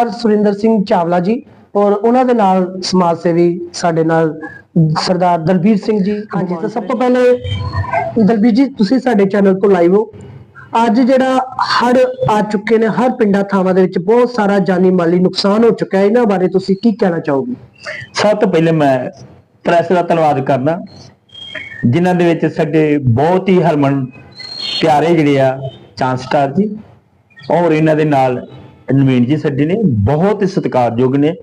ਸਰਦਾਰ ਸੁਰਿੰਦਰ ਸਿੰਘ ਚਾਵਲਾ ਜੀ ਔਰ ਉਹਨਾਂ ਦੇ ਨਾਲ ਸਮਾਜ ਸੇਵੀ ਸਾਡੇ ਨਾਲ ਸਰਦਾਰ ਦਲਬੀਰ ਸਿੰਘ ਜੀ। ਹਾਂਜੀ ਤਾਂ ਸਭ ਤੋਂ ਪਹਿਲੇ ਦਲਬੀਰ ਜੀ ਤੁਸੀਂ ਸਾਡੇ ਚੈਨਲ ਤੋਂ ਲਾਈਵ ਹੋ। ਅੱਜ ਜਿਹੜਾ ਹੜ ਆ ਚੁੱਕੇ ਨੇ ਹਰ ਪਿੰਡਾਂ ਥਾਵਾਂ ਦੇ ਵਿੱਚ ਬਹੁਤ ਸਾਰਾ ਜਾਨੀ ਮਾਲੀ ਨੁਕਸਾਨ ਹੋ ਚੁੱਕਾ ਹੈ ਇਹਨਾਂ ਬਾਰੇ ਤੁਸੀਂ ਕੀ ਕਹਿਣਾ ਚਾਹੋਗੇ? ਸਭ ਤੋਂ ਪਹਿਲੇ ਮੈਂ ਪ੍ਰੈਸ ਦਾ ਧੰਨਵਾਦ ਕਰਦਾ ਜਿਨ੍ਹਾਂ ਦੇ ਵਿੱਚ ਸਾਡੇ ਬਹੁਤ ਹੀ ਹਰਮਨ ਪਿਆਰੇ ਜਿਹੜੇ ਆ ਚਾਂਸ ਸਟਾਰ ਜੀ ਔਰ ਇਹਨਾਂ ਦੇ ਨਾਲ ਨਵੀਨ ਜੀ ਸਾਡੇ ਨੇ, ਬਹੁਤ ਹੀ ਸਤਿਕਾਰਯੋਗ ਨੇ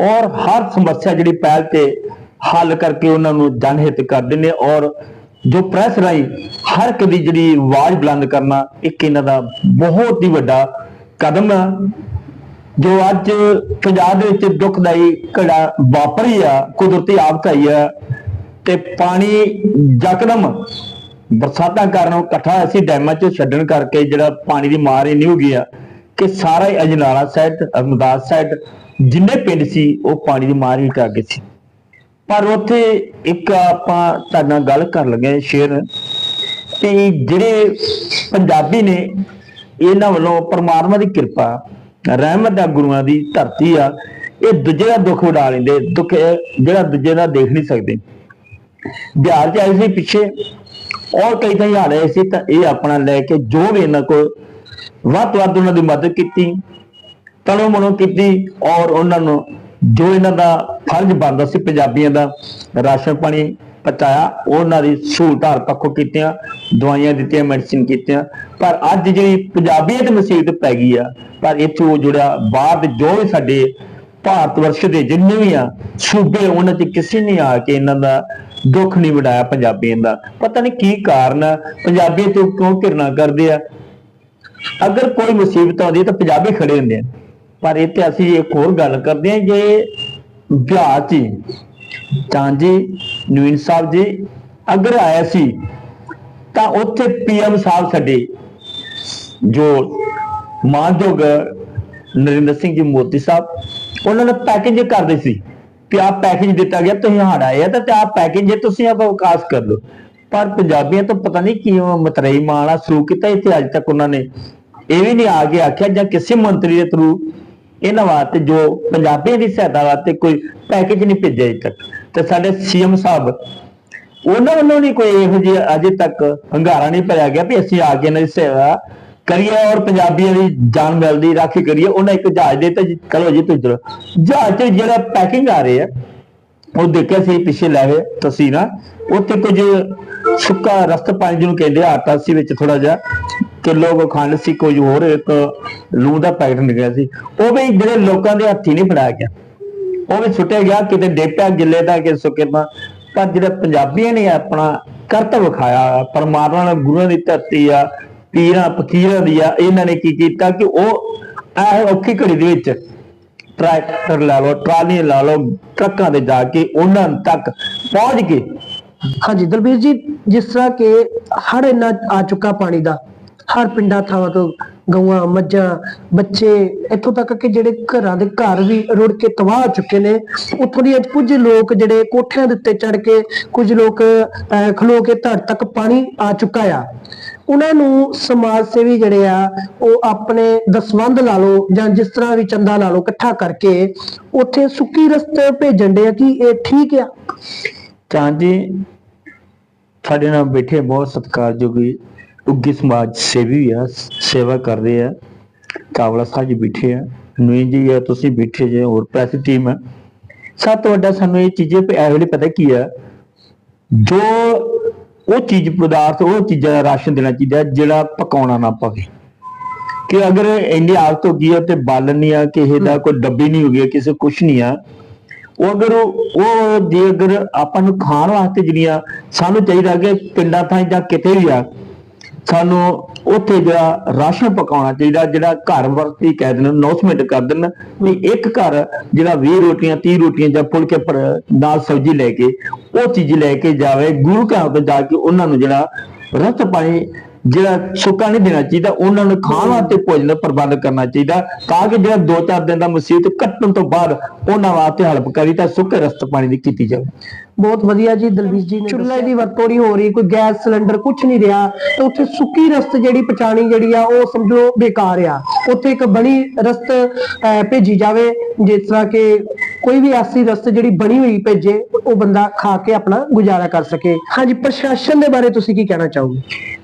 ਔਰ ਹਰ ਸਮੱਸਿਆ ਜਿਹੜੀ ਪਹਿਲ ਤੇ ਹੱਲ ਕਰਕੇ ਉਹਨਾਂ ਨੂੰ ਜਨਹਿਤ ਕਰਦੇ ਨੇ ਔਰ ਜੋ ਪ੍ਰੈਸ ਰਾਹੀਂ ਹਰ ਇੱਕ ਦੀ ਜਿਹੜੀ ਆਵਾਜ਼ ਬੁਲੰਦ ਕਰਨਾ ਇੱਕ ਇਹਨਾਂ ਦਾ ਬਹੁਤ ਹੀ ਵੱਡਾ ਕਦਮ ਆ। ਜੋ ਅੱਜ ਪੰਜਾਬ ਦੇ ਵਿੱਚ ਦੁਖਦਾਈ ਘੜਾ ਵਾਪਰੀ ਆ, ਕੁਦਰਤੀ ਆਫਤ ਆਈ ਆ ਤੇ ਪਾਣੀ ਯਕਦਮ ਬਰਸਾਤਾਂ ਕਾਰਨ ਇਕੱਠਾ ਅਸੀਂ ਡੈਮਾਂ 'ਚ ਛੱਡਣ ਕਰਕੇ ਜਿਹੜਾ ਪਾਣੀ ਦੀ ਮਾਰ ਇੰਨੀ ਹੋ ਗਈ ਆ। ਕਿ ਸਾਰਾ ਹੀ ਅਜਨਾਲਾ ਸਾਈਡ ਅਮਦਾਦ ਸਾਈਡ ਜਿੰਨੇ ਪਿੰਡ ਸੀ, ਉਹ ਪਾਣੀ ਦੀ ਮਾਰ ਹੀ ਕਰ ਗਏ ਸੀ। ਪਰ ਉੱਥੇ ਇੱਕ ਆਪਾਂ ਤੁਹਾਡੇ ਨਾਲ ਗੱਲ ਕਰਨ ਲੱਗੇ ਸ਼ੇਰ ਕਿ ਜਿਹੜੇ ਪੰਜਾਬੀ ਨੇ, ਇਹਨਾਂ ਵੱਲੋਂ ਪਰਮਾਤਮਾ ਦੀ ਕਿਰਪਾ, ਰਹਿਮਤ ਦਾ ਗੁਰੂਆਂ ਦੀ ਧਰਤੀ ਆ, ਇਹ ਦੂਜੇ ਦਾ ਦੁੱਖ ਉਡਾ ਲੈਂਦੇ, ਦੁੱਖ ਜਿਹੜਾ ਦੂਜੇ ਦਾ ਦੇਖ ਨਹੀਂ ਸਕਦੇ। ਬਿਹਾਰ ਚ ਆਏ ਸੀ ਪਿੱਛੇ, ਔਰ ਕਈ ਕਈ ਹਾਲ ਆਏ ਸੀ, ਤਾਂ ਇਹ ਆਪਣਾ ਲੈ ਕੇ ਜੋ ਵੀ ਇਹਨਾਂ ਕੋਲ ਵੱਧ ਤੋਂ ਵੱਧ ਉਹਨਾਂ ਦੀ ਮਦਦ ਕੀਤੀ ਤਣੋ ਮਨੋ ਕੀਤੀ ਔਰ ਉਹਨਾਂ ਨੂੰ ਜੋ ਇਹਨਾਂ ਦਾ ਫਰਜ਼ ਬਣਦਾ ਸੀ ਪੰਜਾਬੀਆਂ ਦਾ, ਰਾਸ਼ਨ ਪਾਣੀ ਪਹੁੰਚਾਇਆ, ਉਹਨਾਂ ਦੀ ਸਹੂਲਤਾਂ ਪੱਖੋਂ ਕੀਤੀਆਂ, ਦਵਾਈਆਂ ਦਿੱਤੀਆਂ ਮੈਡੀਸਿਨ ਕੀਤੀਆਂ, ਪਰ ਅੱਜ ਜਿਹੜੀ ਪੰਜਾਬੀਅਤ ਮੁਸੀਬਤ ਪੈ ਗਈ ਆ, ਪਰ ਇੱਥੇ ਉਹ ਜਿਹੜਾ ਬਾਹਰ ਦੇ ਜੋ ਵੀ ਸਾਡੇ ਭਾਰਤ ਵਰਸ਼ ਦੇ ਜਿੰਨੇ ਵੀ ਆ, ਸੂਬੇ ਉਹਨਾਂ 'ਚ ਕਿਸੇ ਨੇ ਆ ਕੇ ਇਹਨਾਂ ਦਾ ਦੁੱਖ ਨਹੀਂ ਵਡਾਇਆ ਪੰਜਾਬੀਆਂ ਦਾ। ਪਤਾ ਨਹੀਂ ਕੀ ਕਾਰਨ ਆ, ਪੰਜਾਬੀ ਤੇ ਕਿਉਂ ਘਿਰਣਾ ਕਰਦੇ ਆ ਅਗਰ ਕੋਈ ਮੁਸੀਬਤ ਆਉਂਦੀ ਤਾਂ ਪੰਜਾਬੀ ਖੜੇ ਹੁੰਦੇ ਆ ਪਰ ਇਹ ਤੇ ਅਸੀਂ ਇੱਕ ਹੋਰ ਗੱਲ ਕਰਦੇ ਹਾਂ, ਜੇ ਵਿਆਹ 'ਚ ਹੀ ਨਵੀਨ ਸਾਹਿਬ ਜੀ ਅਗਰ ਆਇਆ ਸੀ, ਤਾਂ ਉੱਥੇ ਪੀਐਮ ਸਾਹਿਬ ਸਾਡੇ ਜੋ ਮਾਨਯੋਗ ਨਰਿੰਦਰ ਸਿੰਘ ਜੀ ਮੋਦੀ ਸਾਹਿਬ, ਉਹਨਾਂ ਨੇ ਪੈਕੇਜ ਕਰਦੇ ਸੀ ਕਿ ਆਹ ਪੈਕੇਜ ਦਿੱਤਾ ਗਿਆ, ਤੁਸੀਂ ਹੜ ਆਏ ਤਾਂ ਤੇ ਆਹ ਪੈਕੇਜ ਜੇ ਤੁਸੀਂ ਆਪ ਵਿਕਾਸ ਕਰ ਲਓ। ਪਰ ਪੰਜਾਬੀਆਂ ਤੋਂ ਪਤਾ ਨਹੀਂ ਕਿਉਂ ਮਤਰਈ ਮਾਣਾ ਸ਼ੁਰੂ ਕੀਤਾ ਇੱਥੇ, ਅੱਜ ਤੱਕ ਉਹਨਾਂ ਨੇ। ਇਹ ਵੀ ਨਹੀਂ ਆ ਕੇ ਆਖਿਆ ਜਾਂ ਕਿਸੇ ਮੰਤਰੀ ਦੇ ਥਰੂ ਇਹਨਾਂ ਵਾਸਤੇ ਜੋ ਪੰਜਾਬੀਆਂ ਦੀ ਸਹਾਇਤਾ ਵਾਸਤੇ ਕੋਈ ਪੈਕੇਜ ਨਹੀਂ ਭੇਜਿਆ ਅਜੇ ਤੱਕ। ਤੇ ਸਾਡੇ ਸੀਐਮ ਸਾਹਿਬ, ਉਹਨਾਂ ਵੱਲੋਂ ਨਹੀਂ ਕੋਈ ਇਹੋ ਜਿਹਾ ਅਜੇ ਤੱਕ ਹੰਗਾਰਾ ਨਹੀਂ ਭਰਿਆ ਗਿਆ ਵੀ ਅਸੀਂ ਆ ਕੇ ਇਹਨਾਂ ਦੀ ਸੇਵਾ ਕਰੀਏ ਔਰ ਪੰਜਾਬੀਆਂ ਦੀ ਜਾਨ ਮਿਲਦੀ, ਰਾਖੀ ਕਰੀਏ। ਉਹਨਾਂ ਇੱਕ ਜਹਾਜ਼ ਦੇ ਤੇ ਚਲੋ ਜੀ ਤੁਸੀਂ ਚਲੋ ਜਹਾਜ਼ ਤੇ ਜਿਹੜਾ ਪੈਕਿੰਗ ਆ ਰਹੀ ਹੈ ਉਹ ਦੇਖਿਆ ਸੀ ਪਿੱਛੇ ਲੈ ਗਏ ਤਸਵੀਰਾਂ, ਉੱਥੇ ਕੁਝ ਸੁੱਕਾ ਰਸਤ ਪਾਣੀ ਜਿਹਨੂੰ ਕਹਿੰਦੇ ਆਟਾ ਸੀ ਵਿੱਚ ਥੋੜਾ ਜਿਹਾ ਕਿਲੋ ਖੰਡ ਸੀ ਕੁਝ ਹੋਰ ਇੱਕ ਲੂਣ ਦਾ ਪੈਕਟ ਨਿਕਲਿਆ ਸੀ। ਉਹ ਵੀ ਜਿਹੜੇ ਲੋਕਾਂ ਦੇ ਹੱਥੀ ਨਹੀਂ ਫੜਾਇਆ ਗਿਆ। ਉਹ ਵੀ ਸੁੱਟਿਆ ਗਿਆ, ਕਿਤੇ ਡੇਪਿਆ, ਗਿੱਲੇ ਦਾ ਕਿ ਸੁੱਕੇ ਦਾ। ਪਰ ਜਿਹੜੇ ਪੰਜਾਬੀਆਂ ਨੇ ਆਪਣਾ ਕਰਤਵ ਵਿਖਾਇਆ, ਪਰਮਾਤਮਾ ਨੇ ਗੁਰੂਆਂ ਦੀ ਧਰਤੀ ਆ, ਪੀਰਾਂ, ਫਕੀਰਾਂ ਦੀ ਆ, ਇਹਨਾਂ ਨੇ ਕੀ ਕੀਤਾ ਕਿ ਉਹ ਇਹ ਔਖੀ ਘੜੀ ਦੇ ਵਿੱਚ ਟਰੈਕਟਰ ਲਾ ਲਓ ਟਰਾਲੀ ਲਾ ਲਓ, ਟਰੱਕਾਂ ਤੇ ਜਾ ਕੇ ਉਹਨਾਂ ਤੱਕ ਪਹੁੰਚ ਕੇ ਹਾਂਜੀ ਦਲਬੀਰ ਜੀ ਜਿਸ ਤਰ੍ਹਾਂ ਕਿ ਹੜ ਇੰਨਾ ਆ ਚੁੱਕਾ ਪਾਣੀ ਦਾ ਹਰ ਪਿੰਡਾਂ ਥਾਵਾਂ ਤੋਂ ਗਊਆਂ ਮੱਝਾਂ ਬੱਚੇ ਇੱਥੋਂ ਤੱਕ ਕਿ ਜਿਹੜੇ ਘਰਾਂ ਦੇ ਘਰ ਵੀ ਰੁੜ ਕੇ ਤਬਾਹ ਹੋ ਚੁੱਕੇ ਨੇ ਉੱਥੋਂ ਦੀ ਅੱਜ ਕੁਝ ਲੋਕ ਜਿਹੜੇ ਕੋਠਿਆਂ ਦੇ ਉੱਤੇ ਚੜ ਕੇ ਕੁਝ ਲੋਕ ਅਹ, ਖਲੋ ਕੇ ਧੜ ਤੱਕ ਪਾਣੀ ਆ ਚੁੱਕਾ ਆ। ਉਹਨਾਂ ਨੂੰ ਸਮਾਜ ਸੇਵੀ ਜਿਹੜੇ ਆ ਉਹ ਆਪਣੇ ਦਸਵੰਦ ਲਾ ਲਓ ਜਾਂ ਜਿਸ ਤਰ੍ਹਾਂ ਵੀ ਚੰਦਾ ਲਾ ਲਓ ਇਕੱਠਾ ਕਰਕੇ ਉੱਥੇ ਸੁੱਕੀ ਰਸਤੇ ਭੇਜਣ ਦੇ ਆ ਕਿ ਇਹ ਠੀਕ ਆ। ਤਾਂ ਜੀ ਸਾਡੇ ਨਾਲ ਬੈਠੇ ਬਹੁਤ ਸਤਿਕਾਰਯੋਗ ਉੱਗੀ ਸਮਾਜ ਸੇਵੀ ਆ ਸੇਵਾ ਕਰਦੇ ਆ ਕਾਵਲਾ ਸਾਹਿਬ ਜੀ ਬੈਠੇ ਆ ਨੂਈ ਜੀ ਆ ਤੁਸੀਂ ਬੈਠੇ ਜੇ ਹੋਰ ਪ੍ਰੈਸ ਟੀਮ ਆ। ਸਭ ਤੋਂ ਵੱਡਾ ਸਾਨੂੰ ਇਹ ਚੀਜ਼ੇ ਪੇ ਇਹ ਵੇਲੇ ਪਤਾ ਕੀ ਆ ਜੋ ਉਹ ਚੀਜ਼ ਪਦਾਰਥ ਉਹ ਚੀਜ਼ਾਂ ਦਾ ਰਾਸ਼ਨ ਦੇਣਾ ਚਾਹੀਦਾ ਜਿਹੜਾ ਪਕਾਉਣਾ ਨਾ ਪਵੇ। ਕਿ ਅਗਰ ਇੰਨੀ ਆਦਤ ਹੋ ਗਈ ਹੈ ਤੇ ਬਾਲਣ ਨਹੀਂ ਆ ਕਿਸੇ ਦਾ ਕੋਈ ਡੱਬੀ ਨਹੀਂ ਹੋ ਗਈ ਕਿਸੇ ਕੁਛ ਨਹੀਂ ਆ ਉਹ ਅਗਰ ਉਹ ਜੇ ਅਗਰ ਆਪਾਂ ਨੂੰ ਖਾਣ ਵਾਸਤੇ ਜਿਹੜੀਆਂ ਸਾਨੂੰ ਚਾਹੀਦਾ ਕਿ ਪਿੰਡਾਂ ਥਾਂ ਜਾਂ ਕਿਤੇ ਵੀ ਆ, ਸਾਨੂੰ ਉੱਥੇ ਜਿਹੜਾ ਰਾਸ਼ਨ ਪਕਾਉਣਾ ਚਾਹੀਦਾ, ਜਿਹੜਾ ਘਰ ਵਰਤੀ ਕਹਿ ਦੇਣ ਅਨਾਉਂਸਮੈਂਟ ਕਰ ਦੇਣ ਵੀ ਇੱਕ ਘਰ ਜਿਹੜਾ 20 ਰੋਟੀਆਂ 30 ਰੋਟੀਆਂ ਜਾਂ ਫੁਲਕੇ ਪਰ ਨਾਲ ਸਬਜ਼ੀ ਲੈ ਕੇ, ਉਹ ਚੀਜ਼ ਲੈ ਕੇ ਜਾਵੇ, ਗੁਰੂ ਘਰ ਤੋਂ ਜਾ ਕੇ ਉਹਨਾਂ ਨੂੰ ਜਿਹੜਾ ਰਸਤ ਪਾਣੀ ਜਿਹੜਾ ਸੁੱਕਾ ਨਹੀਂ ਦੇਣਾ ਚਾਹੀਦਾ ਉਹਨਾਂ ਨੂੰ ਖਾਣ ਵਾਸਤੇ ਭੋਜਨ ਦਾ ਪ੍ਰਬੰਧ ਕਰਨਾ ਚਾਹੀਦਾ ਤਾਂ ਕਿ ਜਿਹੜਾ 2-4 ਦਿਨ ਦਾ ਮੁਸੀਬਤ ਕੱਟਣ ਤੋਂ ਬਾਅਦ ਉਹਨਾਂ ਵਾਸਤੇ ਹੈਲਪ ਕਰੀ ਤਾਂ ਸੁੱਕੇ ਰਸਤ ਪਾਣੀ ਦੀ ਕੀਤੀ ਜਾਵੇ। ਬਹੁਤ ਵਧੀਆ ਜੀ ਦਲਵੀਰ ਜੀ ਨੇ ਚੁੱਲ੍ਹੇ ਦੀ ਵਰਤੋਂ ਨਹੀਂ ਹੋ ਰਹੀ ਕੋਈ ਗੈਸ ਸਿਲੰਡਰ ਕੁਝ ਨਹੀਂ ਰਿਹਾ ਤੇ ਉੱਥੇ ਸੁੱਕੀ ਰਸਤ ਜਿਹੜੀ ਪਚਾਣੀ ਜਿਹੜੀ ਆ ਉਹ ਸਮਝੋ ਬੇਕਾਰ ਆ। ਉੱਥੇ ਇੱਕ ਬਣੀ ਰਸਤ ਭੇਜੀ ਜਾਵੇ ਜਿਸ ਤਰ੍ਹਾਂ ਕਿ ਕੋਈ ਵੀ ਐਸੀ ਰਸਤ ਜਿਹੜੀ ਬਣੀ ਹੋਈ ਭੇਜੇ ਉਹ ਬੰਦਾ ਖਾ ਕੇ ਆਪਣਾ ਗੁਜ਼ਾਰਾ ਕਰ ਸਕੇ। ਹਾਂਜੀ ਪ੍ਰਸ਼ਾਸਨ ਦੇ ਬਾਰੇ ਤੁਸੀਂ ਕੀ ਕਹਿਣਾ ਚਾਹੋਗੇ?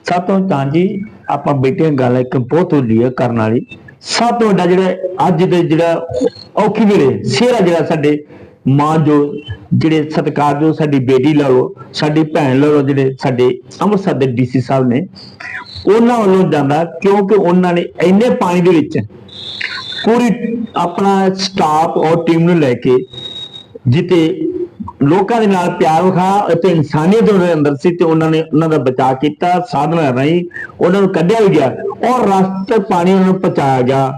ਸਭ ਤੋਂ ਤਾਂ ਜੀ ਆਪਾਂ ਬੈਠੇ ਹਾਂ, ਗੱਲ ਇੱਕ ਬਹੁਤ ਹੁੰਦੀ ਹੈ ਕਰਨ ਵਾਲੀ। ਸਭ ਤੋਂ ਵੱਡਾ ਜਿਹੜਾ ਅੱਜ ਦੇ ਜਿਹੜਾ ਔਖੀ ਵੇਲੇ ਸਿਹਰਾ ਜਿਹੜਾ ਸਾਡੇ ਮਾਂ ਜੋ ਜਿਹੜੇ ਸਤਿਕਾਰ ਜੋ ਸਾਡੀ ਬੇਟੀ ਲਾ ਲਓ, ਸਾਡੀ ਭੈਣ ਲਾ ਲਓ ਜਿਹੜੇ ਸਾਡੇ ਅੰਮ੍ਰਿਤਸਰ ਦੇ ਡੀਸੀ ਸਾਹਿਬ ਨੇ, ਉਹਨਾਂ ਵੱਲੋਂ ਜਾਂਦਾ ਕਿਉਂਕਿ ਉਹਨਾਂ ਨੇ ਇੰਨੇ ਪਾਣੀ ਦੇ ਵਿੱਚ ਪੂਰੀ ਆਪਣਾ ਸਟਾਫ ਔਰ ਟੀਮ ਨੂੰ ਲੈ ਕੇ ਜਿੱਤੇ ਲੋਕਾਂ ਦੇ ਨਾਲ ਪਿਆਰ ਵਿਖਾ ਅਤੇ ਇਨਸਾਨੀਅਤ ਉਹਨਾਂ ਦੇ ਅੰਦਰ ਸੀ ਤੇ ਉਹਨਾਂ ਨੇ ਉਹਨਾਂ ਦਾ ਬਚਾਅ ਕੀਤਾ, ਸਾਧਨਾ ਰਾਹੀਂ ਉਹਨਾਂ ਨੂੰ ਕੱਢਿਆ ਵੀ ਗਿਆ ਔਰ ਰਸਤੇ ਪਾਣੀ ਉਹਨਾਂ ਨੂੰ ਪਹੁੰਚਾਇਆ ਗਿਆ,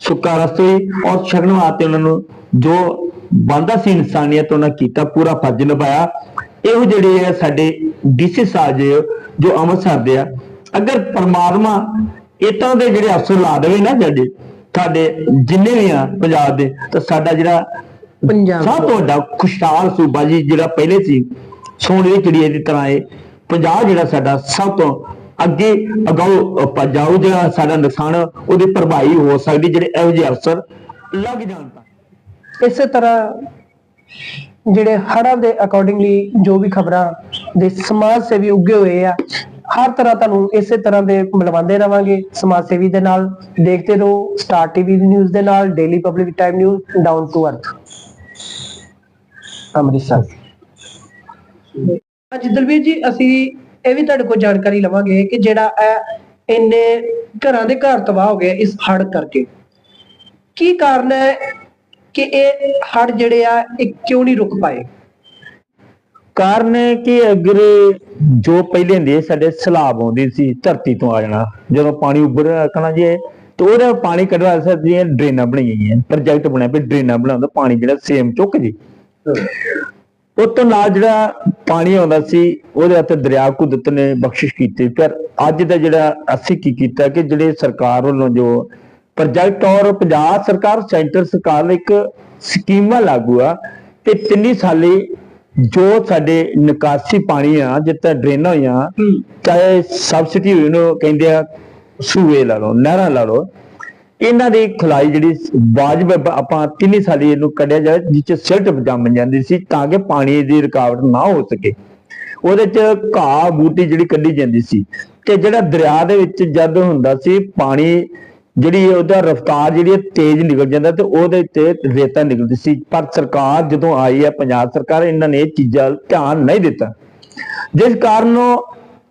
ਸੁੱਕਾ ਰਸਤੇ ਔਰ ਛਕਣ ਵਾਸਤੇ ਉਹਨਾਂ ਨੂੰ ਜੋ ਬੰਦਾ ਸੀ ਇਨਸਾਨੀਅਤ ਉਹਨਾਂ ਕੀਤਾ ਪੂਰਾ ਫਰਜ਼ ਨਿਭਾਇਆ। ਇਹੋ ਜਿਹੜੇ ਆ ਸਾਡੇ ਡੀਸੀ ਸਾਹਿਬ ਜੀ ਅੰਮ੍ਰਿਤਸਰ ਦੇ ਆ ਅਗਰ ਪਰਮਾਤਮਾ ਇਤਾਂ ਦੇ ਜਿਹੜੇ ਅਫਸਰ ਲਾ ਦੇਵੇ ਨਾ ਜਿਹੜੇ ਸਾਡੇ ਜਿੰਨੇ ਵੀ ਆ ਪੰਜਾਬ ਦੇ ਤਾਂ ਸਾਡਾ ਜਿਹੜਾ ਪੰਜਾਬ ਸਭ ਤੋਂ ਵੱਡਾ ਖੁਸ਼ਹਾਲ ਸੂਬਾ ਜੀ ਜਿਹੜਾ ਪਹਿਲੇ ਸੀ ਸੋਨੇ ਦੀ ਚਿੜੀਏ ਦੀ ਤਰ੍ਹਾਂ ਇਹ ਪੰਜਾਬ ਜਿਹੜਾ ਸਾਡਾ ਸਭ ਤੋਂ ਅੱਗੇ ਅਗਾਉ ਜਾਊ ਜਿਹੜਾ ਸਾਡਾ ਨੁਕਸਾਨ ਉਹਦੀ ਭਰਪਾਈ ਹੋ ਸਕਦੀ ਜਿਹੜੇ ਇਹੋ ਜਿਹੇ ਅਫਸਰ ਲੱਗ ਜਾਣ ਤਾਂ। ਇਸੇ ਤਰ੍ਹਾਂ ਜਿਹੜੇ ਹੜ੍ਹਾਂ ਦੇ ਅਕੋਰਡਿੰਗਲੀ ਜੋ ਵੀ ਖਬਰਾਂ ਦੇ ਸਮਾਜ ਸੇਵੀ ਉੱਗੇ ਹੋਏ ਆ, ਹਰ ਤਰ੍ਹਾਂ ਤੁਹਾਨੂੰ ਇਸੇ ਤਰ੍ਹਾਂ ਦੇ ਮਿਲਵਾਉਂਦੇ ਰਵਾਂਗੇ। ਸਮਾਜ ਸੇਵੀ ਦੇ ਨਾਲ ਦੇਖਦੇ ਰਹੋ ਸਟਾਰ ਟੀਵੀ ਨਿਊਜ਼ ਦੇ ਨਾਲ daily public time news down to earth Amritsar. ਅੱਜ ਦਲਵੀਰ ਜੀ, ਅਸੀਂ ਇਹ ਵੀ ਤੁਹਾਡੇ ਕੋਲ ਜਾਣਕਾਰੀ ਲਵਾਂਗੇ ਕਿ ਜਿਹੜਾ ਇਹ ਇੰਨੇ ਘਰਾਂ ਦੇ ਘਰ ਤਬਾਹ ਹੋ ਗਏ ਇਸ ਹੜ ਕਰਕੇ। ਕੀ ਕਾਰਨ ਹੈ? ਕਿ ਇਹ ਹੜ ਜਿਹੜੇ ਆ, ਇਹ ਕਿਉਂ ਨਹੀਂ ਰੁਕ ਪਾਏ? ਕਾਰਨ ਹੈ ਕਿ ਅਗਰ ਜੋ ਪਹਿਲੇ ਹੁੰਦੇ ਸਾਡੇ ਸਲਾਬ ਆਉਂਦੀ ਸੀ ਧਰਤੀ ਤੋਂ ਆ ਜਾਣਾ, ਜਦੋਂ ਪਾਣੀ ਉੱਭਰ ਰੱਖਣਾ ਜੇ, ਤੇ ਉਹਦਾ ਪਾਣੀ ਕੱਢਵਾ ਸਕਦੀਆਂ ਡਰੇਨਾਂ ਬਣਾਈਆਂ ਗਈਆਂ, ਪ੍ਰੋਜੈਕਟ ਬਣਿਆ ਵੀ ਡਰੇਨਾਂ ਬਣਾਉਂਦਾ, ਪਾਣੀ ਜਿਹੜਾ ਸੇਮ ਚੁੱਕ ਜੀ। ਉਹ ਤੋਂ ਨਾਲ ਜਿਹੜਾ ਪਾਣੀ ਆਉਂਦਾ ਸੀ, ਉਹਦੇ ਹੱਥ ਦਰਿਆ ਕੁਦਰਤ ਨੇ ਬਖਸ਼ਿਸ਼ ਕੀਤੀ। ਪਰ ਅੱਜ ਦਾ ਜਿਹੜਾ ਅਸੀਂ ਕੀ ਕੀਤਾ ਕਿ ਜਿਹੜੇ ਸਰਕਾਰ ਵੱਲੋਂ ਜੋ ਪ੍ਰੋਜੈਕਟ ਔਰ ਪੰਜਾਬ ਸਰਕਾਰ ਸੈਂਟਰ ਸਰਕਾਰ ਨੇ ਇੱਕ ਸਕੀਮਾਂ ਲਾਗੂ ਆ ਤੇ ਤਿੰਨੀ ਸਾਲੀ ਜੋ ਸਾਡੇ ਨਿਕਾਸੀ ਪਾਣੀ ਆ ਜਿੱਥੇ ਡਰੇਨਾਂ ਹੋਈਆਂ ਚਾਹੇ ਸਬਸਿਡੀ ਹੋਈ ਨੂੰ ਕਹਿੰਦੇ ਆ ਸੂਏ ਲਾ ਲਓ ਨਹਿਰਾਂ ਲਾ ਲਓ ਇਹਨਾਂ ਦੀ ਖਲਾਈ ਜਿਹੜੀ ਵਾਜਬ ਆਪਾਂ ਤਿੰਨੀ ਸਾਲੀ ਇਹਨੂੰ ਕੱਢਿਆ ਜਾਏ ਜਿਸ ਚ ਸਿਲਟ ਜੰਮ ਜਾਂਦੀ ਸੀ ਤਾਂ ਕਿ ਪਾਣੀ ਦੀ ਰੁਕਾਵਟ ਨਾ ਹੋ ਸਕੇ। ਉਹਦੇ ਚ ਘਾਹ ਬੂਟੀ ਜਿਹੜੀ ਕੱਢੀ ਜਾਂਦੀ ਸੀ ਤੇ ਜਿਹੜਾ ਦਰਿਆ ਦੇ ਵਿੱਚ ਜਦ ਹੁੰਦਾ ਸੀ ਪਾਣੀ ਜਿਹੜੀ ਉਹਦਾ ਰਫ਼ਤਾਰ ਜਿਹੜੀ ਹੈ ਤੇਜ਼ ਨਿਕਲ ਜਾਂਦਾ ਤੇ ਉਹਦੇ ਤੇ ਰੇਤਾ ਨਿਕਲਦੀ ਸੀ। ਪਰ ਸਰਕਾਰ ਜਦੋਂ ਆਈ ਹੈ, ਪੰਜਾਬ ਸਰਕਾਰ ਇਹਨਾਂ ਨੇ ਇਹ ਚੀਜ਼ਾਂ ਧਿਆਨ ਨਹੀਂ ਦਿੱਤਾ। ਜਿਸ ਕਾਰਨ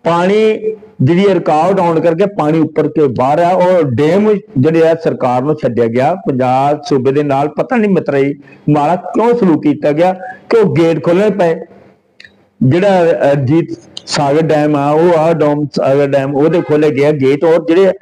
ਪਾਣੀ ਜਿਹੜੀ ਰਿਕਾਰਡ ਆਉਣ ਕਰਕੇ ਪਾਣੀ ਉੱਪਰ ਕੇ ਬਾਹਰ ਆ, ਉਹ ਡੈਮ ਜਿਹੜੇ ਆ ਸਰਕਾਰ ਨੂੰ ਛੱਡਿਆ ਗਿਆ। ਪੰਜਾਬ ਸੂਬੇ ਦੇ ਨਾਲ ਪਤਾ ਨਹੀਂ ਮਤਰਈ ਮਾਰਾ ਕਿਉਂ ਸਲੂਕ ਕੀਤਾ ਗਿਆ ਕਿ ਉਹ ਗੇਟ ਖੋਲਣੇ ਪਏ। ਜਿਹੜਾ ਅਜੀਤ ਸਾਗਰ ਡੈਮ ਆ, ਉਹ ਆ ਡੋਮ ਸਾਗਰ ਡੈਮ ਉਹਦੇ ਖੋਲੇ ਗਿਆ ਗੇਟ ਔਰ ਜਿਹੜੇ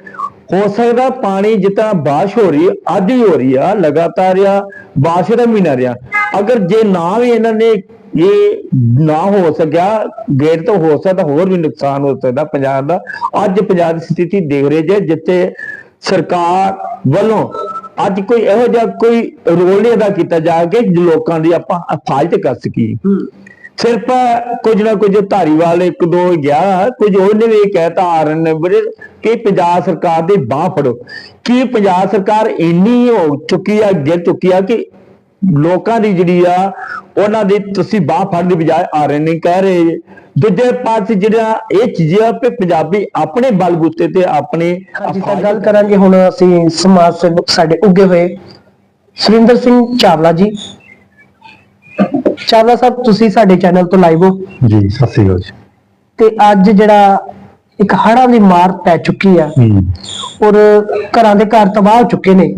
ਹੋ ਸਕਦਾ ਪਾਣੀ ਜਿੱਦਾਂ ਬਾਰਿਸ਼ ਹੋ ਰਹੀ, ਅੱਜ ਵੀ ਹੋ ਰਹੀ ਆ, ਲਗਾਤਾਰ ਆ, ਬਾਰਿਸ਼ ਦਾ ਮਹੀਨਾ ਰਿਹਾ। ਅਗਰ ਜੇ ਨਾ ਵੀ ਇਹਨਾਂ ਨੇ ਇਹ ਨਾ ਹੋ ਸਕਿਆ, ਗੇਟ ਤੋਂ ਹੋ ਸਕਦਾ ਹੋਰ ਵੀ ਨੁਕਸਾਨ ਹੋ ਸਕਦਾ ਪੰਜਾਬ ਦਾ। ਅੱਜ ਪੰਜਾਬ ਦੀ ਸਥਿਤੀ ਦੇਖ ਰਹੇ ਜੇ, ਜਿੱਥੇ ਸਰਕਾਰ ਵੱਲੋਂ ਅੱਜ ਕੋਈ ਇਹੋ ਜਿਹਾ ਕੋਈ ਰੋਲ ਨਹੀਂ ਅਦਾ ਕੀਤਾ ਜਾ ਕੇ, ਲੋਕਾਂ ਦੀ ਆਪਾਂ ਹਫ਼ਾਜ਼ਤ ਕਰ ਸਕੀਏ। ਸਿਰਫ ਕੁਝ ਨਾ ਕੁਝ ਧਾਰੀਵਾਲ ਇੱਕ ਦੋ ਗਿਆ। ਕੁਝ ਉਹਨੇ ਵੀ ਕਹਿਤਾ ਆਰਨ ਨੇ ਬੜੇ ਕਿ ਪੰਜਾਬ ਸਰਕਾਰ ਦੀ ਬਾਹ ਫੜੋ। ਕੀ ਪੰਜਾਬ ਸਰਕਾਰ ਇੰਨੀ ਹੋ ਚੁੱਕੀ ਆ ਗਿਰ ਚੁੱਕੀ ਆ ਕਿ ਲੋਕਾਂ ਦੀ ਜਿਹੜੀ ਆ ਉਹਨਾਂ ਦੀ ਤੁਸੀਂ ਬਾਹ ਫੜਨ ਦੀ ਬਜਾਏ ਆਰਨ ਨੇ ਕਹਿ ਰਹੇ ਦੂਜੇ ਪਾਸੇ ਜਿਹੜਾ ਇਹ ਚੀਜ਼ਾਂ ਤੇ ਪੰਜਾਬੀ ਆਪਣੇ ਬਲਬੂਤੇ ਤੇ ਆਪਣੇ ਤਾਂ ਗੱਲ ਕਰਾਂਗੇ ਹੁਣ ਅਸੀਂ ਸਮਾਜ ਸੇਵਕ ਸਾਡੇ ਉੱਗੇ ਹੋਏ। ਸੁਰਿੰਦਰ ਸਿੰਘ ਚਾਵਲਾ ਜੀ ਚਾਵਲਾ ਸਾਹਿਬ ਤੁਸੀਂ ਸਾਡੇ ਚੈਨਲ ਤੋਂ ਲਾਈਵ ਹੋ। ਜੀ ਸਤਿ ਸ੍ਰੀ ਅਕਾਲ ਜੀ। ਤੇ ਅੱਜ ਜਿਹੜਾ ਇੱਕ ਹੜ੍ਹਾਂ ਦੀ ਮਾਰ ਪੈ ਚੁੱਕੀ ਆ ਔਰ ਘਰਾਂ ਦੇ ਘਰ ਤਬਾਹ ਹੋ ਚੁੱਕੇ ਨੇ।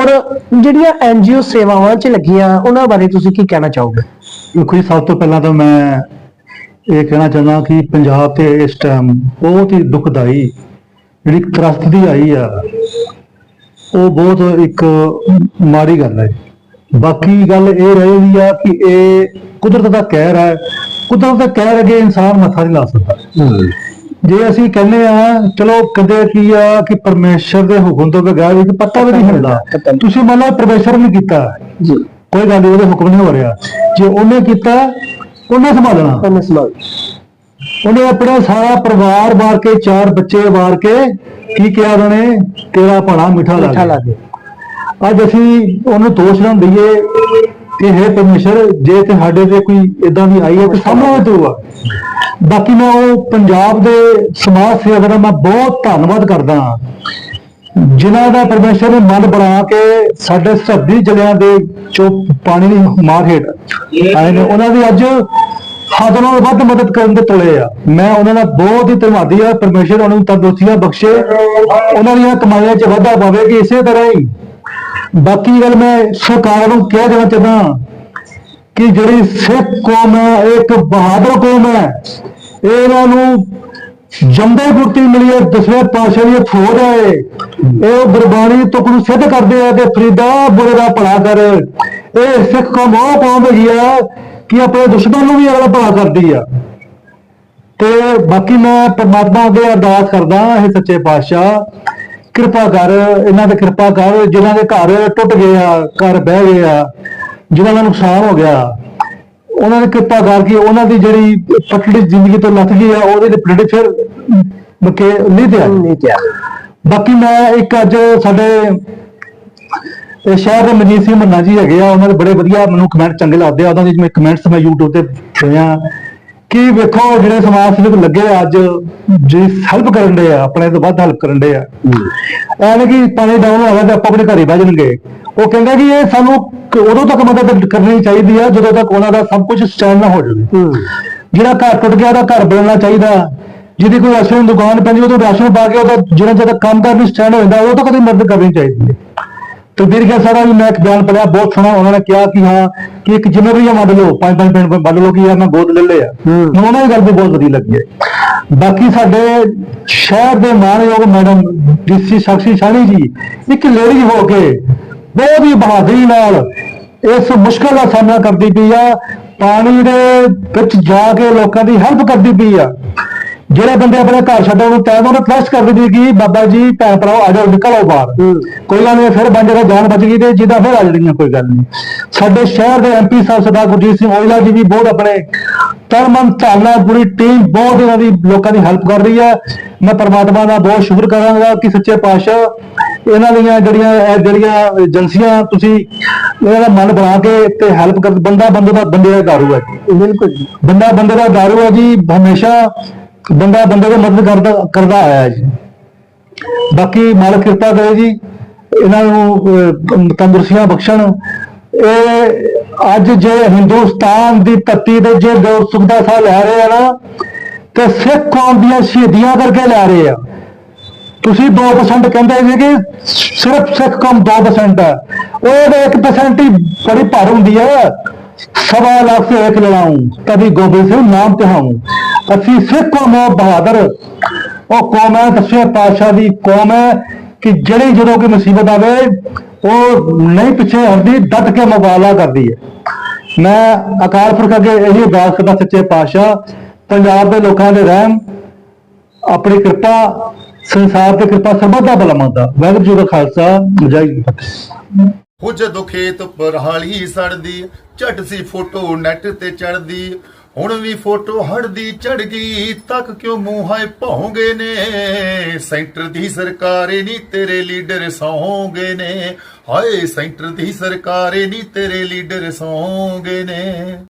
ਔਰ ਜਿਹੜੀਆਂ ਐਨਜੀਓ ਸੇਵਾਵਾਂ 'ਚ ਲੱਗੀਆਂ ਉਹਨਾਂ ਬਾਰੇ ਤੁਸੀਂ ਕੀ ਕਹਿਣਾ ਚਾਹੋਗੇ? ਦੇਖੋ ਜੀ ਸਭ ਤੋਂ ਪਹਿਲਾਂ ਤਾਂ ਮੈਂ ਇਹ ਕਹਿਣਾ ਚਾਹੁੰਦਾ ਕਿ ਪੰਜਾਬ ਤੇ ਇਸ ਟਾਈਮ ਬਹੁਤ ਹੀ ਦੁਖਦਾਈ ਜਿਹੜੀ ਤ੍ਰਸਤੀ ਆਈ ਆ ਉਹ ਬਹੁਤ ਇੱਕ ਮਾੜੀ ਗੱਲ ਹੈ। ਬਾਕੀ ਗੱਲ ਇਹ ਰਹੇਗੀ ਆ ਕਿ ਇਹ ਕੁਦਰਤ ਦਾ ਕਹਿਰ ਹੈ। ਕੁਦਰਤ ਦਾ ਕਹਿਰ ਅੱਗੇ ਇਨਸਾਨ ਮੱਥਾ ਨਹੀਂ ਲਾ ਸਕਦਾ। ਜੇ ਅਸੀਂ ਕਹਿੰਦੇ ਆ ਚਲੋ ਕਦੇ ਕੀ ਆ ਕਿ ਪਰਮੇਸ਼ਰ ਦੇ ਹੁਕਮ ਤੋਂ ਬਗੈਰ ਇੱਕ ਪੱਤਾ ਵੀ ਨਹੀਂ ਹਿਲਦਾ। ਤੁਸੀਂ ਮੰਨ ਲਓ ਪਰਮੇਸ਼ਰ ਨੇ ਕੀਤਾ। ਜੀ। ਕੋਈ ਗੱਲ ਨਹੀਂ ਉਹਦੇ ਹੁਕਮ ਨਹੀਂ ਹੋ ਰਿਹਾ। ਜੇ ਉਹਨੇ ਕੀਤਾ ਉਹਨੇ ਸੰਭਾਲਣਾ ਉਹਨੇ ਆਪਣਾ ਸਾਰਾ ਪਰਿਵਾਰ ਵਾਰ ਕੇ ਚਾਰ ਬੱਚੇ ਵਾਰ ਕੇ ਕੀ ਕਿਹਾ ਉਹਨਾਂ? ਤੇਰਾ ਭਾਣਾ ਮਿੱਠਾ ਮਿੱਠਾ ਲਾ ਲਾ ਦੇ। ਅੱਜ ਅਸੀਂ ਉਹਨੂੰ ਦੋਸ਼ ਨਾ ਦਈਏ ਕਿ ਹੈ ਪਰਮੇਸ਼ਰ, ਜੇ ਤੇ ਸਾਡੇ ਤੇ ਕੋਈ ਇਦਾਂ ਦੀ ਆਈ ਹੈ ਤੇ ਸਾਹਮਣੇ ਤੂੰ ਬਾਕੀ ਮੈਂ ਉਹ ਪੰਜਾਬ ਦੇ ਸਮਾਜ ਸੇਵਕਾਂ ਦਾ ਮੈਂ ਬਹੁਤ ਧੰਨਵਾਦ ਕਰਦਾ ਹਾਂ, ਜਿਨ੍ਹਾਂ ਦਾ ਪਰਮੇਸ਼ਰ ਨੇ ਮਨ ਬਣਾ ਕੇ ਸਾਡੇ ਸਰਦੀ ਜਲਿਆਂ ਦੇ ਚੋ ਪਾਣੀ ਦੀ ਮਾਰ ਹੇਠ ਆਏ ਨੇ। ਉਹਨਾਂ ਦੀ ਅੱਜ ਹੱਦ ਨਾਲੋਂ ਵੱਧ ਮਦਦ ਕਰਨ ਦੇ ਤੁਲੇ ਆ। ਮੈਂ ਉਹਨਾਂ ਦਾ ਬਹੁਤ ਹੀ ਧੰਨਵਾਦੀ ਆ ਪਰਮੇਸ਼ਰ ਉਹਨਾਂ ਨੂੰ ਤੰਦਰੁਸਤੀਆਂ ਬਖਸ਼ੇ। ਉਹਨਾਂ ਦੀਆਂ ਕਮਾਈਆਂ 'ਚ ਵਾਧਾ ਪਾਵੇ ਕਿ ਇਸੇ ਤਰ੍ਹਾਂ ਹੀ ਬਾਕੀ ਗੱਲ ਮੈਂ ਸਰਕਾਰ ਨੂੰ ਕਹਿ ਦੇਣਾ ਚਾਹੁੰਦਾ ਕਿ ਜਿਹੜੀ ਸਿੱਖ ਕੌਮ ਹੈ ਇਹ ਇੱਕ ਬਹਾਦਰ ਕੌਮ ਹੈ, ਇਹਨਾਂ ਨੂੰ ਜੰਦੇ ਗੁਰਤੀ ਮਿਲੀ ਹੈ, ਦਸਵੇਂ ਪਾਸ਼ਾ ਦੀ ਫੌਜ ਹੈ ਇਹ। ਇਹ ਗੁਰਬਾਣੀ ਤੋਂ ਨੂੰ ਸਿੱਧ ਕਰਦੇ ਆ ਕਿ ਫਰੀਦਾ ਬੁਰੇ ਦਾ ਭਲਾ ਕਰ। ਇਹ ਸਿੱਖ ਕੌਮ ਉਹ ਕੌਮ ਹੈਗੀ ਆ ਕਿ ਆਪਣੇ ਦੁਸ਼ਮਣ ਨੂੰ ਵੀ ਅਗਲਾ ਭਲਾ ਕਰਦੀ ਆ। ਤੇ ਬਾਕੀ ਮੈਂ ਪਰਮਾਤਮਾ ਅੱਗੇ ਅਰਦਾਸ ਕਰਦਾ ਇਹ ਸੱਚੇ ਪਾਤਸ਼ਾਹ। ਕਿਰਪਾ ਕਰ ਇਹਨਾਂ ਤੇ ਕਿਰਪਾ ਕਰ ਜਿਨ੍ਹਾਂ ਦੇ ਘਰ ਟੁੱਟ ਗਏ ਆ ਘਰ ਬਹਿ ਗਏ ਆ ਜਿਨ੍ਹਾਂ ਦਾ ਨੁਕਸਾਨ ਹੋ ਗਿਆ। ਉਹਨਾਂ ਨੇ ਕਿਰਪਾ ਕਰਕੇ ਉਹਨਾਂ ਦੀ ਜਿਹੜੀ ਪਟੜੀ ਜ਼ਿੰਦਗੀ ਤੋਂ ਲੱਥ ਗਈ ਆ ਉਹਦੇ ਲਈ ਪਲੇਟ ਫਿਰ ਮਕੇ ਨਹੀਂ ਤੇ ਨਹੀਂ ਕਿਹਾ ਬਾਕੀ ਮੈਂ ਇੱਕ ਅੱਜ ਸਾਡੇ ਇਹ ਸ਼ਹਿਰ ਦੇ ਮਜੀਦ ਸਿੰਘ ਮੰਨਾ ਜੀ ਹੈਗੇ ਆ ਉਹਨਾਂ ਦੇ ਬੜੇ ਵਧੀਆ ਮੈਨੂੰ ਕਮੈਂਟ ਚੰਗੇ ਲੱਗਦੇ ਆ। ਉਹਨਾਂ ਦੇ ਜਿਵੇਂ ਕਮੈਂਟਸ ਮੈਂ YouTube ਤੇ ਸੁਣਿਆ ਕਿ ਵੇਖੋ ਜਿਹੜੇ ਸਮਾਜ ਸੇਵਕ ਲੱਗੇ ਅੱਜ ਜੀ ਹੈਲਪ ਕਰਨ ਦੇ ਆ ਆਪਣੇ ਤੋਂ ਵੱਧ ਹੈਲਪ ਕਰਨ ਦੇ ਆ। ਐਵੇਂ ਕਿ ਪਾਣੀ ਡਾਊਨ ਹੋ ਗਿਆ ਤੇ ਆਪਾਂ ਆਪਣੇ ਘਰੇ ਬਹਿ ਜਾਣਗੇ। ਉਹ ਕਹਿੰਦੇ ਕਿ ਇਹ ਸਾਨੂੰ ਉਦੋਂ ਤੱਕ ਮਦਦ ਕਰਨੀ ਚਾਹੀਦੀ ਆ ਜਦੋਂ ਤੱਕ ਉਹਨਾਂ ਦਾ ਸਭ ਕੁਝ ਸਟੈਂਡ ਨਾ ਹੋ ਜਾਵੇ। ਜਿਹੜਾ ਘਰ ਟੁੱਟ ਗਿਆ ਉਹਦਾ ਘਰ ਬਣਾਉਣਾ ਚਾਹੀਦਾ। ਜਿਹਦੀ ਕੋਈ ਰਾਸ਼ਨ ਦੁਕਾਨ ਪੈਂਦੀ ਉਹ ਤੋਂ ਰਾਸ਼ਨ ਪਾ ਕੇ ਉਹਦਾ ਜਿਹੜਾ ਜਿਹੜਾ ਕੰਮ ਕਰਨ ਨੂੰ ਸਟੈਂਡ ਹੋ ਜਾਂਦਾ ਉਹ ਤਾਂ ਕਦੇ ਮਦਦ ਕਰਨੀ ਚਾਹੀਦੀ ਹੈ। ਤੇ ਵੀਰ ਗਿਆ ਸਾਰਾ ਵੀ ਮੈਂ ਇੱਕ ਬਿਆਨ ਪੜਿਆ ਬਹੁਤ ਸੋਹਣਾ ਉਹਨਾਂ ਨੇ ਕਿਹਾ ਕਿ ਹਾਂ ਕਿ ਇੱਕ ਜ਼ਿੰਮੇਵਾਰੀਆਂ ਵੰਡ ਲਓ ਪੰਜ ਪੰਜ ਪਿੰਡ ਵੰਡ ਲਓ ਕਿ ਯਾਰ ਮੈਂ ਗੋਦ ਲੈ ਲਿਆ ਉਹਨਾਂ ਦੀ ਗੱਲ ਵੀ ਬਹੁਤ ਵਧੀਆ ਲੱਗੀ ਹੈ। ਬਾਕੀ ਸਾਡੇ ਸ਼ਹਿਰ ਦੇ ਮਾਨਯੋਗ ਮੈਡਮ ਡੀਸੀ ਸਾਕਸ਼ੀ ਸਾਣੀ ਜੀ ਇੱਕ ਲੇਡੀ ਹੋ ਕੇ ਬਹੁਤ ਹੀ ਬਹਾਦਰੀ ਨਾਲ ਇਸ ਮੁਸ਼ਕਲ ਦਾ ਸਾਹਮਣਾ ਕਰਦੀ ਪਈ ਆ ਪਾਣੀ ਦੇ ਵਿੱਚ ਜਾ ਕੇ ਲੋਕਾਂ ਦੀ ਹੈਲਪ ਕਰਦੀ ਪਈ ਆ। ਜਿਹੜੇ ਬੰਦੇ ਆਪਣੇ ਘਰ ਛੱਡਣ ਨੂੰ ਟਾਈਮ ਉਹਨਾਂ ਫਲੈਸ਼ ਕਰ ਦਿੰਦੀ ਕਿ ਬਾਬਾ ਜੀ ਭੈਣ ਭਰਾਓ ਆ ਜਾਓ ਨਿਕਲੋ ਬਾਹਰ। ਕੋਈ ਗੱਲ ਨਹੀਂ ਫਿਰ ਬਣ ਜਾਏਗਾ ਜਾਨ ਬਚ ਗਈ ਤੇ ਜਿੱਦਾਂ ਫਿਰ ਆ ਜਾਣੀਆਂ ਕੋਈ ਗੱਲ ਨਹੀਂ। ਸਾਡੇ ਸ਼ਹਿਰ ਦੇ ਐਮਪੀ ਸਾਹਿਬ ਸਰਦਾਰ ਗੁਰਜੀਤ ਸਿੰਘ ਔਜਲਾ ਜੀ ਵੀ ਬਹੁਤ ਆਪਣੇ ਤਨ ਮਨ ਧਨ ਪੂਰੀ ਟੀਮ ਬਹੁਤ ਇਹਨਾਂ ਦੀ ਲੋਕਾਂ ਦੀ ਹੈਲਪ ਕਰ ਰਹੀ ਹੈ ਮੈਂ ਪਰਮਾਤਮਾ ਦਾ ਬਹੁਤ ਸ਼ੁਕਰ ਕਰਾਂਗਾ ਕਿ ਸੱਚੇ ਪਾਤਸ਼ਾਹ ਇਹਨਾਂ ਦੀਆਂ ਜਿਹੜੀਆਂ ਇਹ ਜਿਹੜੀਆਂ ਏਜੰਸੀਆਂ ਤੁਸੀਂ ਇਹਨਾਂ ਦਾ ਮਨ ਬਣਾ ਕੇ ਤੇ ਹੈਲਪ ਕਰ ਬੰਦਾ ਬੰਦੇ ਦਾ ਬੰਦੇ ਦਾ ਦਾਰੂ ਹੈ। ਬਿਲਕੁਲ ਜੀ। ਬੰਦਾ ਬੰਦੇ ਦਾ ਦਾਰੂ ਹੈ ਜੀ ਹਮੇਸ਼ਾ ਬੰਦਾ ਬੰਦੇ ਦੀ ਮਦਦ ਕਰਦਾ ਕਰਦਾ ਆਇਆ ਜੀ। ਬਾਕੀ ਮਾਲਕ ਕਿਰਪਾ ਕਰੇ ਜੀ, ਇਹਨਾਂ ਨੂੰ ਤੰਦਰੁਸਤੀਆਂ ਬਖਸ਼ਣ। ਇਹ ਅੱਜ ਜੇ ਹਿੰਦੁਸਤਾਨ ਦੀ ਧਰਤੀ ਦੇ ਜੇ ਲੋਕ ਸੁਖ ਸਾਹ ਲੈ ਰਹੇ ਆ ਨਾ, ਤੇ ਸਿੱਖ ਕੌਮ ਦੀਆਂ ਸ਼ਹੀਦੀਆਂ ਕਰਕੇ ਲੈ ਰਹੇ ਆ। ਤੁਸੀਂ 2% ਕਹਿੰਦੇ ਸੀ ਕਿ ਸਿਰਫ ਸਿੱਖ ਕੌਮ 2% ਆ। ਉਹਦੇ 1% ਹੀ ਬੜੀ ਭਰ ਹੁੰਦੀ ਆ। ਸਵਾ ਲੱਖ ਇੱਕ ਲੜਾਉਂ। ਕਦੀ ਗੋਬਿੰਦ ਸਿੰਘ ਨਾਮ ਤੇ ਅਸੀਂ ਸਿੱਖ ਕੌਮ ਬਹਾਦਰ। ਉਹ ਕੌਮ ਹੈ, ਦਸਵੇਂ ਪਾਤਸ਼ਾਹ ਦੀ ਕੌਮ ਹੈ ਕਿ ਜਿਹੜੀ ਜਦੋਂ ਕੋਈ ਮੁਸੀਬਤ ਆਵੇ, ਉਹ ਨਹੀਂ ਪਿੱਛੇ ਹਟਦੀ, ਡਟ ਕੇ ਮੁਕਾਬਲਾ ਕਰਦੀ ਹੈ। ਮੈਂ ਅਕਾਲ ਪੁਰਖ ਅੱਗੇ ਇਹੀ ਅਰਦਾਸ ਕਰਦਾ, ਸੱਚੇ ਪਾਤਸ਼ਾਹ, ਪੰਜਾਬ ਦੇ ਲੋਕਾਂ ਦੇ ਰਹਿਮ ਆਪਣੀ ਕਿਰਪਾ, ਸੰਸਾਰ ਤੇ ਕਿਰਪਾ ਸਰਬੱਤ ਦਾ ਭਲਾ ਮੰਗਦਾ ਵਾਹਿਗੁਰੂ ਜੀ ਦਾ ਖਾਲਸਾ, ਜੈ ਜੀ ਕੀ ਫਤਿਹ ਉਹ ਜਦੋਂ ਖੇਤ ਸੜਦੀ, ਝਟ ਸੀ ਫੋਟੋ ਨੈਟ ਤੇ ਚੜਦੀ ਹੁਣ ਵੀ ਫੋਟੋ ਹੜਦੀ ਚੜ ਗਈ ਤੱਕ ਕਿਉਂ ਮੂੰਹਾਂ ਹਾਏ ਭੌਂਗੇ ਨੇ? ਸੈਂਟਰ ਦੀ ਸਰਕਾਰ ਨਹੀਂ ਤੇਰੇ ਲੀਡਰ ਸੌਂਗੇ ਨੇ। ਹਾਏ, ਸੈਂਟਰ ਦੀ ਸਰਕਾਰ ਨਹੀਂ ਤੇਰੇ ਲੀਡਰ ਸੌਂਗੇ ਨੇ।